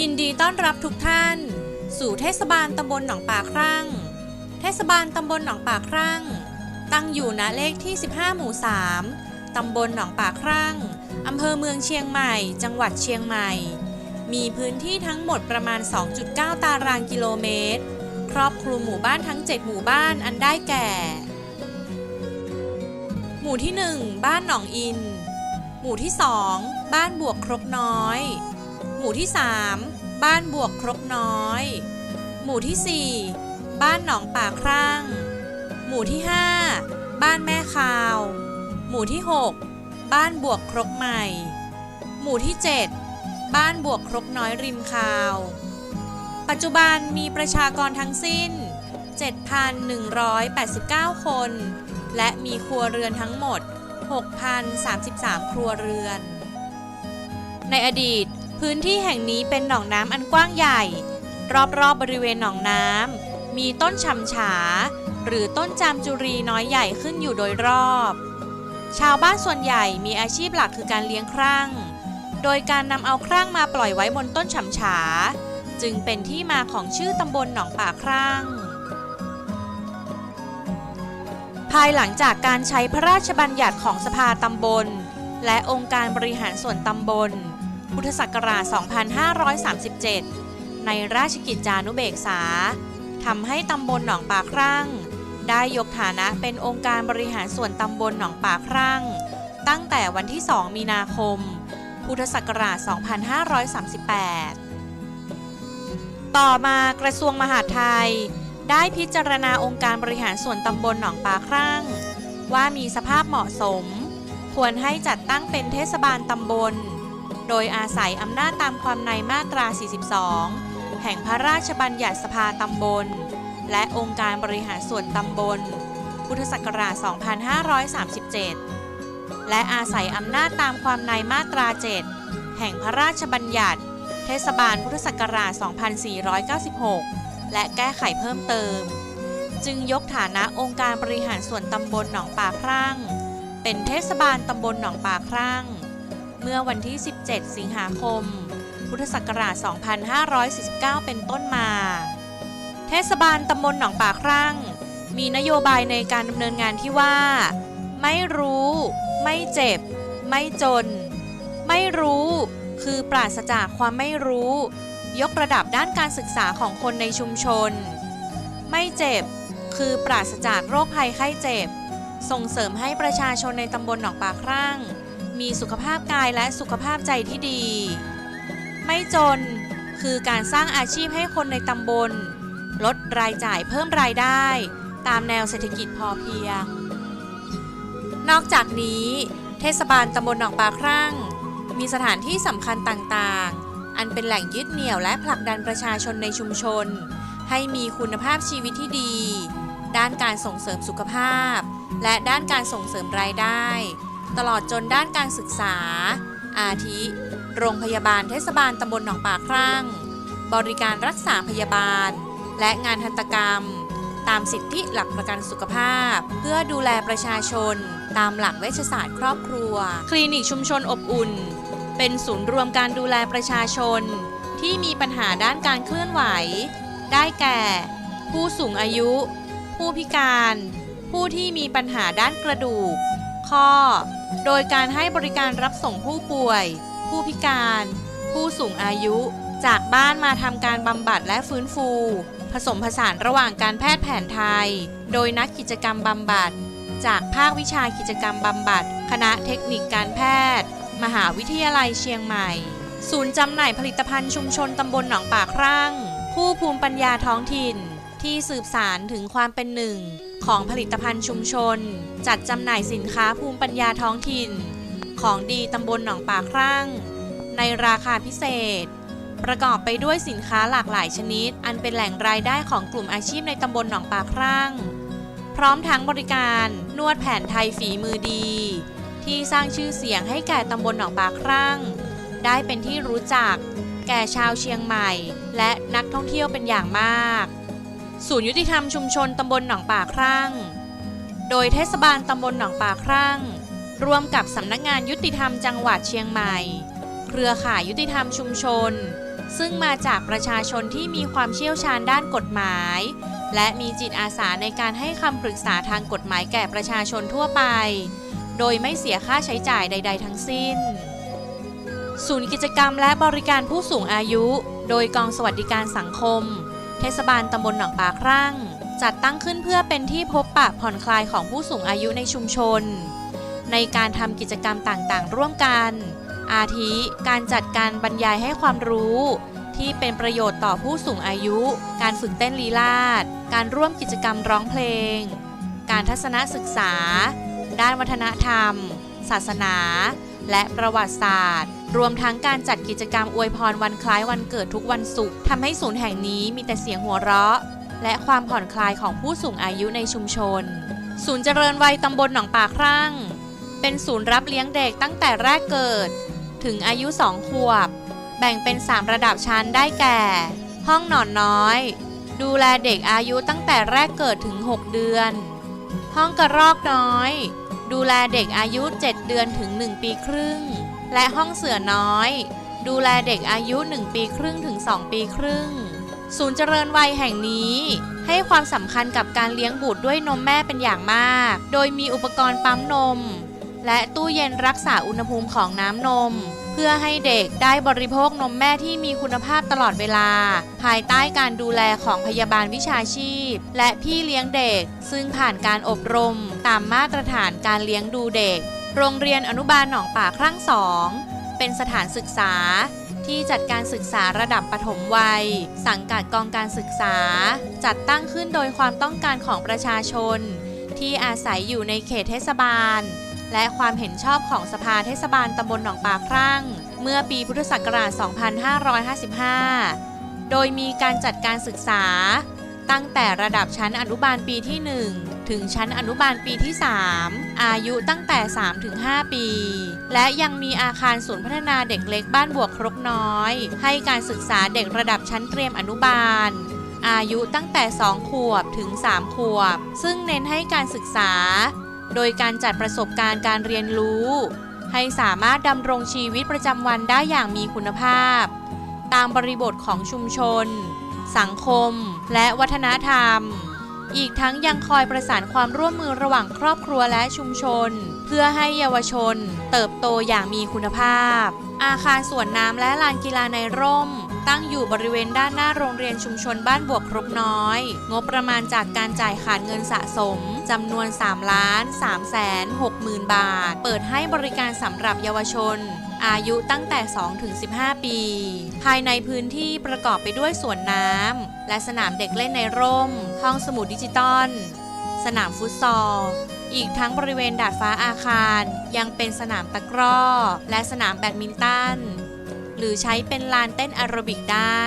ยินดีต้อนรับทุกท่าน สู่เทศบาลตำบลหนองป่าครั่ง เทศบาลตำบลหนองป่าครั่ง ตั้งอยู่ณเลขที่ 15 หมู่ 3 ตำบลหนองป่าครั่ง อำเภอเมืองเชียงใหม่ จังหวัดเชียงใหม่ มีพื้นที่ทั้งหมดประมาณ 2.9 ตารางกิโลเมตร ครอบคลุมหมู่บ้านทั้ง 7 หมู่บ้านอันได้แก่ หมู่ที่ 1 บ้านหนองอิน หมู่ที่ 2 บ้านบวกครกน้อย หมู่ที่ 3 บ้านบวกครกน้อย หมู่ที่ 4 บ้านหนองป่าครั่ง หมู่ที่ 5 บ้านแม่คาว หมู่ที่ 6 บ้านบวกครกใหม่ หมู่ที่ 7 บ้านบวกครกน้อยริมคาว ปัจจุบันมีประชากรทั้งสิ้น 7,189 คน และมีครัวเรือนทั้งหมด 6,033 ครัวเรือน ในอดีต พื้นที่แห่งนี้เป็นหนองน้ำอันกว้างใหญ่ รอบๆบบริเวณหนองน้ำมีต้นฉ่ำฉา หรือต้นจามจุรีน้อยใหญ่ขึ้นอยู่โดยรอบ ชาวบ้านส่วนใหญ่มีอาชีพหลักคือการเลี้ยงครั่ง โดยการนำเอาครั่งมาปล่อยไว้บนต้นฉ่ำฉา จึงเป็นที่มาของชื่อตำบลหนองป่าครั่งายหลังจากการใช้พระราชบัญญัติของสภาตำบล และองค์การบริหารส่วนตำบล พุทธศักราช 2537 ในราชกิจจานุเบกษาทำให้ตำบลหนองป่าครั่ง ได้ยกฐานะเป็นองค์การบริหารส่วนตำบลหนองป่าครั่ง ตั้งแต่วันที่ 2 มีนาคม พุทธศักราช 2538 ต่อมากระทรวงมหาดไทย ได้พิจารณาองค์การบริหารส่วนตำบลหนองป่าครั่ง ว่ามีสภาพเหมาะสม ควรให้จัดตั้งเป็นเทศบาลตำบล โดยอาศัยอำนาจตามความในมาตรา 42 แห่งพระราชบัญญัติสภาตำบล และองค์การบริหารส่วนตำบล พุทธศักราช 2537 และอาศัยอำนาจตามความในมาตรา 7 แห่งพระราชบัญญัติ เทศบาลพุทธศักราช 2496 และแก้ไขเพิ่มเติม จึงยกฐานะองค์การบริหารส่วนตำบลหนองป่าครั่ง เป็นเทศบาลตำบลหนองป่าครั่ง เมื่อวันที่ 17 สิงหาคม พุทธศักราช 2549 เป็นต้นมา เทศบาลตำบลหนองป่าครั่ง มีนโยบายในการดำเนินงานที่ว่า ไม่รู้ ไม่เจ็บ ไม่จน ไม่รู้ คือปราศจากความไม่รู้ ยกระดับด้านการศึกษาของคนในชุมชน ไม่เจ็บ คือปราศจากโรคภัยไข้เจ็บ ส่งเสริมให้ประชาชนในตำบลหนองป่าครั่ง มีสุขภาพกายและสุขภาพใจที่ดี ไม่จน คือการสร้างอาชีพให้คนในตำบล ลดรายจ่ายเพิ่มรายได้ ตามแนวเศรษฐกิจพอเพียง นอกจากนี้ เทศบาลตำบลหนองปลาครั่ง มีสถานที่สำคัญต่างๆ อันเป็นแหล่งยึดเหนี่ยวและผลักดันประชาชนในชุมชน ให้มีคุณภาพชีวิตที่ดี ด้านการส่งเสริมสุขภาพ และด้านการส่งเสริมรายได้ ตลอดจนด้านการศึกษา อาทิ โรงพยาบาลเทศบาลตำบลหนองป่าครั่ง บริการรักษาพยาบาล และงานทันตกรรม ตามสิทธิหลักประกันสุขภาพ เพื่อดูแลประชาชน ตามหลักเวชศาสตร์ครอบครัว คลินิกชุมชนอบอุ่น เป็นศูนย์รวมการดูแลประชาชน ที่มีปัญหาด้านการเคลื่อนไหว ได้แก่ ผู้สูงอายุ ผู้พิการ ผู้ที่มีปัญหาด้านกระดูก ข้อ โดยการให้บริการรับส่งผู้ป่วย ผู้พิการ ผู้สูงอายุ จากบ้านมาทำการบำบัดและฟื้นฟู ผสมผสานระหว่างการแพทย์แผนไทย โดยนักกิจกรรมบำบัด จากภาควิชากิจกรรมบำบัด คณะเทคนิคการแพทย์ มหาวิทยาลัยเชียงใหม่ ศูนย์จำหน่ายผลิตภัณฑ์ชุมชนตำบลหนองป่าครั่งผู้ภูมิปัญญาท้องถิ่น ที่สืบสารถึงความเป็นหนึ่ง ของผลิตภัณฑ์ชุมชน จัดจำหน่ายสินค้าภูมิปัญญาท้องถิ่น ของดีตำบลหนองป่าครั่งในราคาพิเศษ ประกอบไปด้วยสินค้าหลากหลายชนิด อันเป็นแหล่งรายได้ของกลุ่มอาชีพในตำบลหนองป่าครั่งพร้อมทั้งบริการนวดแผนไทยฝีมือดี ที่สร้างชื่อเสียงให้แก่ตำบลหนองป่าครั่ง ได้เป็นที่รู้จัก แก่ชาวเชียงใหม่ และนักท่องเที่ยวเป็นอย่างมาก ศูนย์ยุติธรรมชุมชนตำบลหนองป่าครั่ง โดยเทศบาลตำบลหนองป่าครั่ง ร่วมกับสำนักงานยุติธรรมจังหวัดเชียงใหม่ เครือข่ายยุติธรรมชุมชน ซึ่งมาจากประชาชนที่มีความเชี่ยวชาญด้านกฎหมาย และมีจิตอาสาในการให้คำปรึกษาทางกฎหมายแก่ประชาชนทั่วไป โดยไม่เสียค่าใช้จ่ายใด ๆ ทั้งสิ้น ศูนย์กิจกรรมและบริการผู้สูงอายุ โดยกองสวัสดิการสังคม เทศบาลตำบลหนองปลาครั่ง จัดตั้งขึ้นเพื่อเป็นที่พบปะผ่อนคลายของผู้สูงอายุในชุมชน ในการทำกิจกรรมต่างๆ ร่วมกัน อาทิการจัดการบรรยายให้ความรู้ที่เป็นประโยชน์ต่อผู้สูงอายุ การฝึกเต้นลีลาด การร่วมกิจกรรมร้องเพลง การทัศนศึกษา ด้านวัฒนธรรม ศาสนา และประวัติศาสตร์ รวมทั้งการจัดกิจกรรมอวยพรวันคล้ายวันเกิดทุกวันศุกร์ทำให้ศูนย์แห่งนี้มีแต่เสียงหัวเราะ และความผ่อนคลายของผู้สูงอายุในชุมชน ศูนย์เจริญวัยตำบลหนองป่าครั่ง เป็นศูนย์รับเลี้ยงเด็กตั้งแต่แรกเกิด ถึงอายุ2ขวบ แบ่งเป็น 3 ระดับชั้นได้แก่ ห้องนอนน้อย ดูแลเด็กอายุตั้งแต่แรกเกิดถึง 6 เดือนห้องกระรอกน้อย ดูแลเด็กอายุ 7 เดือนถึง 1 ปีครึ่ง และห้องเสือน้อย ดูแลเด็กอายุ 1 ปีครึ่งถึง 2 ปีครึ่ง ศูนย์เจริญวัยแห่งนี้ ให้ความสำคัญกับการเลี้ยงบุตรด้วยนมแม่เป็นอย่างมาก โดยมีอุปกรณ์ปั๊มนม และตู้เย็นรักษาอุณหภูมิของน้ำนม พื่อให้เด็กได้บริโภคนมแม่ที่มีคุณภาพตลอดเวลา ภายใต้การดูแลของพยาบาลวิชาชีพ และพี่เลี้ยงเด็ก ซึ่งผ่านการอบรมตามมาตรฐานการเลี้ยงดูเด็ก โรงเรียนอนุบาลหนองป่าครั้งสองเป็นสถานศึกษาที่จัดการศึกษาระดับปฐมวัย สังกัดกองการศึกษา จัดตั้งขึ้นโดยความต้องการของประชาชน ที่อาศัยอยู่ในเขตเทศบาล และความเห็นชอบของสภาเทศบาลตำบลหนองปลาครั่ง เมื่อปีพุทธศักราช 2555 โดยมีการจัดการศึกษา ตั้งแต่ระดับชั้นอนุบาลปีที่ 1 ถึงชั้นอนุบาลปีที่ 3 อายุตั้งแต่ 3-5 ปี และยังมีอาคารศูนย์พัฒนาเด็กเล็กบ้านบวกครกน้อย ให้การศึกษาเด็กระดับชั้นเตรียมอนุบาลอายุตั้งแต่ 2 ขวบถึง 3 ขวบ ซึ่งเน้นให้การศึกษา โดยการจัดประสบการณ์การเรียนรู้ ให้สามารถดำรงชีวิตประจำวันได้อย่างมีคุณภาพ ตามบริบทของชุมชน สังคม และวัฒนธรรม อีกทั้งยังคอยประสานความร่วมมือระหว่างครอบครัวและชุมชน เพื่อให้เยาวชน เติบโตอย่างมีคุณภาพ อาคารสวนน้ำและลานกีฬาในร่ม ตั้งอยู่บริเวณด้านหน้าโรงเรียนชุมชนบ้านบวกครกน้อย งบประมาณจากการจ่ายขาดเงินสะสมจำนวน3ล้าน3แสน6หมื่นบาท เปิดให้บริการสำหรับเยาวชนอายุตั้งแต่2ถึง15 ปี ภายในพื้นที่ประกอบไปด้วยสวนน้ำ และสนามเด็กเล่นในร่ม ห้องสมุดดิจิตอล สนามฟุตซอล อีกทั้งบริเวณดาดฟ้าอาคาร ยังเป็นสนามตะกร้อ และสนามแบดมินตัน หรือใช้เป็นลานเต้นแอโรบิกได้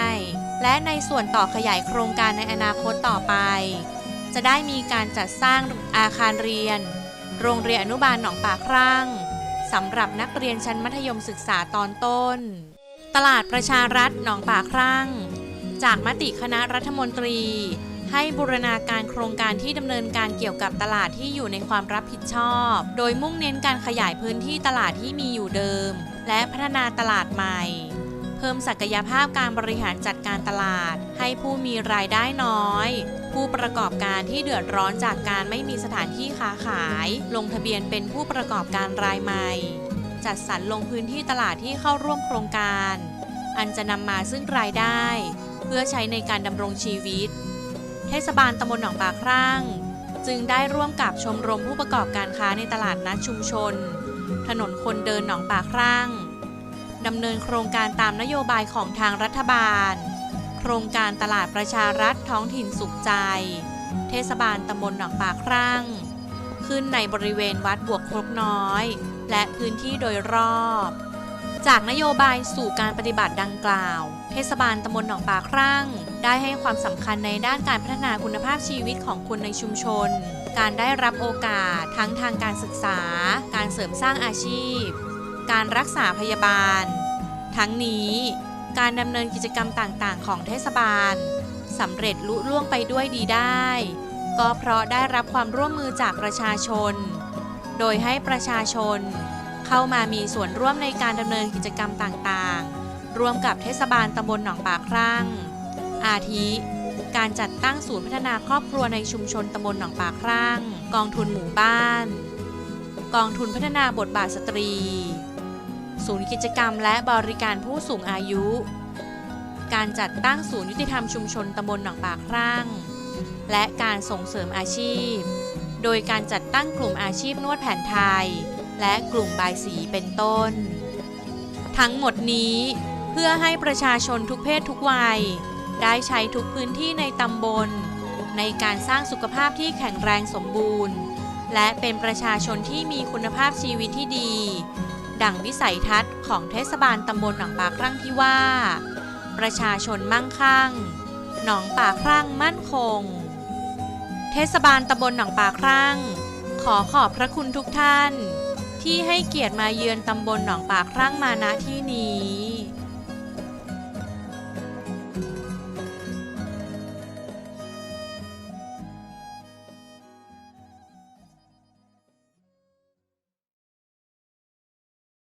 และในส่วนต่อขยายโครงการในอนาคตต่อไป จะได้มีการจัดสร้างอาคารเรียน โรงเรียนอนุบาลหนองป่าครั่งสำหรับนักเรียนชั้นมัธยมศึกษาตอนต้น ตลาดประชารัฐหนองป่าครั่ง จากมติคณะรัฐมนตรี ให้บูรณาการโครงการที่ดำเนินการเกี่ยวกับตลาดที่อยู่ในความรับผิดชอบ โดยมุ่งเน้นการขยายพื้นที่ตลาดที่มีอยู่เดิม และพัฒนาตลาดใหม่ เพิ่มศักยภาพการบริหารจัดการตลาด ให้ผู้มีรายได้น้อย ผู้ประกอบการที่เดือดร้อนจากการไม่มีสถานที่ค้าขาย ลงทะเบียนเป็นผู้ประกอบการรายใหม่ จัดสรรลงพื้นที่ตลาดที่เข้าร่วมโครงการ อันจะนำมาซึ่งรายได้ เพื่อใช้ในการดำรงชีวิต เทศบาลตำบลหนองปลาครั่ง จึงได้ร่วมกับชมรมผู้ประกอบการค้าในตลาดนัดชุมชน ถนนคนเดินหนองปลาครั่งดำเนินโครงการตามนโยบายของทางรัฐบาล โครงการตลาดประชารัฐท้องถิ่นสุขใจ เทศบาลตำบลหนองปลาครั่ง ขึ้นในบริเวณวัดบวกครกน้อย และพื้นที่โดยรอบ จากนโยบายสู่การปฏิบัติดังกล่าว เทศบาลตำบลหนองปลาครั่ง ได้ให้ความสำคัญในด้านการพัฒนาคุณภาพชีวิตของคนในชุมชน การได้รับโอกาสทั้งทางการศึกษา การเสริมสร้างอาชีพ การรักษาพยาบาล ทั้งนี้การดำเนินกิจกรรมต่างๆ ของเทศบาลสำเร็จลุล่วงไปด้วยดีได้ ก็เพราะได้รับความร่วมมือจากประชาชน โดยให้ประชาชน เข้ามามีส่วนร่วมในการดำเนินกิจกรรมต่างๆ ร่วมกับเทศบาลตำบลหนองปากครั่ง อาทิ การจัดตั้งศูนย์พัฒนาครอบครัวในชุมชนตำบลหนองปากครั่ง กองทุนหมู่บ้าน กองทุนพัฒนาบทบาทสตรี ศูนย์กิจกรรมและบริการผู้สูงอายุ การจัดตั้งศูนย์ยุติธรรมชุมชนตำบลหนองปากครั่ง และการส่งเสริมอาชีพ โดยการจัดตั้งกลุ่มอาชีพนวดแผนไทย และกลุ่มบายสีเป็นต้น ทั้งหมดนี้เพื่อให้ประชาชนทุกเพศทุกวัย ได้ใช้ทุกพื้นที่ในตำบล ในการสร้างสุขภาพที่แข็งแรงสมบูรณ์ และเป็นประชาชนที่มีคุณภาพชีวิตที่ดี ดังวิสัยทัศน์ของเทศบาลตำบลหนองปากครั่งที่ว่า ประชาชนมั่งคั่ง หนองปาครั่งมั่นคง เทศบาลตำบลหนองปาครั่ง ขอขอบพระคุณทุกท่าน ที่ให้เกียรติมาเยือนตำบลหนองปาครั่งมาณที่นี้